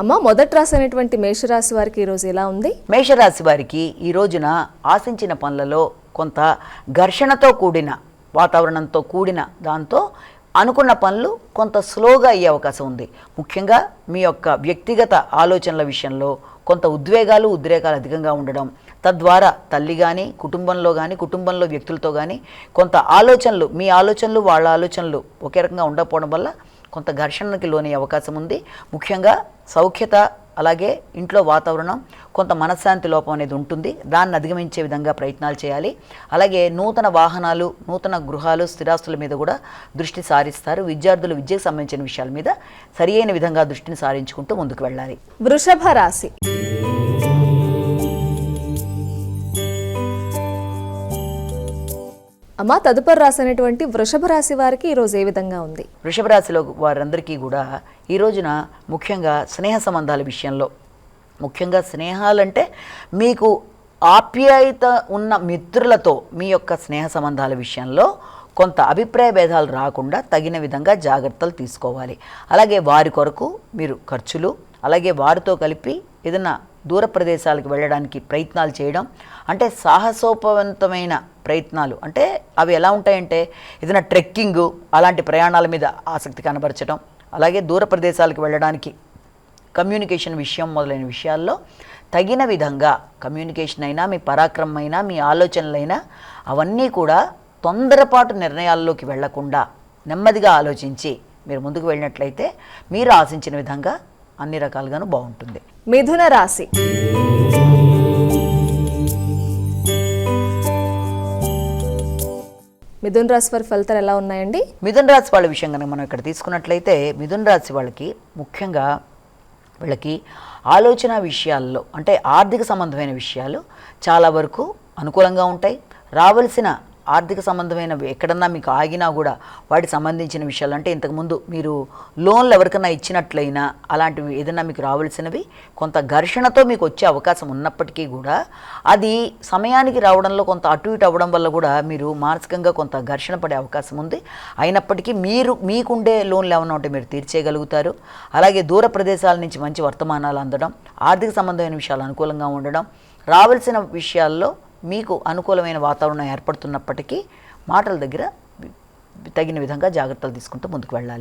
అమ్మ మొదటి రాశి అనేటువంటి మేషరాశి వారికి ఈరోజు ఎలా ఉంది? మేషరాశి వారికి ఈ రోజున ఆశించిన పనులలో కొంత ఘర్షణతో కూడిన వాతావరణంతో కూడిన దాంతో అనుకున్న పనులు కొంత స్లోగా అయ్యే అవకాశం ఉంది. ముఖ్యంగా మీ యొక్క వ్యక్తిగత ఆలోచనల విషయంలో కొంత ఉద్వేగాలు ఉద్రేకాలు అధికంగా ఉండడం తద్వారా తల్లి కానీ కుటుంబంలో కానీ కుటుంబంలో వ్యక్తులతో కానీ కొంత ఆలోచనలు మీ ఆలోచనలు వాళ్ళ ఆలోచనలు ఒకే రకంగా ఉండకపోవడం వల్ల కొంత ఘర్షణకి లోనే అవకాశం ఉంది. ముఖ్యంగా సౌఖ్యత అలాగే ఇంట్లో వాతావరణం కొంత మనశ్శాంతి లోపం అనేది ఉంటుంది. దాన్ని అధిగమించే విధంగా ప్రయత్నాలు చేయాలి. అలాగే నూతన వాహనాలు నూతన గృహాలు స్థిరాస్తుల మీద కూడా దృష్టి సారిస్తారు. విద్యార్థులు విద్యకు సంబంధించిన విషయాల మీద సరి విధంగా దృష్టిని సారించుకుంటూ ముందుకు వెళ్ళాలి. వృషభ రాశి అమ్మ తదుపరి రాశి అనేటువంటి వృషభ రాశి వారికి ఈరోజు ఏ విధంగా ఉంది? వృషభ రాశిలో వారందరికీ కూడా ఈ రోజున ముఖ్యంగా స్నేహ సంబంధాల విషయంలో ముఖ్యంగా స్నేహాలంటే మీకు ఆప్యాయత ఉన్న మిత్రులతో మీ యొక్క స్నేహ సంబంధాల విషయంలో కొంత అభిప్రాయ భేదాలు రాకుండా తగిన విధంగా జాగ్రత్తలు తీసుకోవాలి. అలాగే వారి కొరకు మీరు ఖర్చులు అలాగే వారితో కలిపి ఏదైనా దూర ప్రదేశాలకు వెళ్ళడానికి ప్రయత్నాలు చేయడం అంటే సాహసోపవంతమైన ప్రయత్నాలు. అంటే అవి ఎలా ఉంటాయంటే ఏదైనా ట్రెక్కింగ్ అలాంటి ప్రయాణాల మీద ఆసక్తి కనబరచడం అలాగే దూర ప్రదేశాలకు వెళ్ళడానికి కమ్యూనికేషన్ విషయం మొదలైన విషయాల్లో తగిన విధంగా కమ్యూనికేషన్ అయినా మీ పరాక్రమం అయినా మీ ఆలోచనలైనా అవన్నీ కూడా తొందరపాటు నిర్ణయాల్లోకి వెళ్ళకుండా నెమ్మదిగా ఆలోచించి మీరు ముందుకు వెళ్ళినట్లయితే మీరు ఆశించిన విధంగా అన్ని రకాలుగాను బాగుంటుంది. మిథున రాశి. మిథున్ రాశి వారి ఫలితాలు ఎలా ఉన్నాయండి? మిథున్ రాశి వాళ్ళ విషయం కనుక మనం ఇక్కడ తీసుకున్నట్లయితే మిథున్ రాశి వాళ్ళకి ముఖ్యంగా వీళ్ళకి ఆలోచన విషయాల్లో అంటే ఆర్థిక సంబంధమైన విషయాలు చాలా వరకు అనుకూలంగా ఉంటాయి. రావలసిన ఆర్థిక సంబంధమైన ఎక్కడన్నా మీకు ఆగినా కూడా వాటికి సంబంధించిన విషయాలు అంటే ఇంతకుముందు మీరు లోన్లు ఎవరికైనా ఇచ్చినట్లయినా అలాంటివి ఏదైనా మీకు రావాల్సినవి కొంత ఘర్షణతో మీకు వచ్చే అవకాశం ఉన్నప్పటికీ కూడా అది సమయానికి రావడంలో కొంత అటు ఇటు అవ్వడం వల్ల కూడా మీరు మానసికంగా కొంత ఘర్షణ పడే అవకాశం ఉంది. అయినప్పటికీ మీరు మీకుండే లోన్లు ఏమైనా ఉంటే మీరు తీర్చేయగలుగుతారు. అలాగే దూర ప్రదేశాల నుంచి మంచి వర్తమానాలు అందడం ఆర్థిక సంబంధమైన విషయాలు అనుకూలంగా ఉండడం రావాల్సిన విషయాల్లో మీకు అనుకూలమైన వాతావరణం ఏర్పడుతున్నప్పటికీ మాటల దగ్గర తగిన విధంగా జాగ్రత్తలు తీసుకుంటూ ముందుకు వెళ్ళాలి.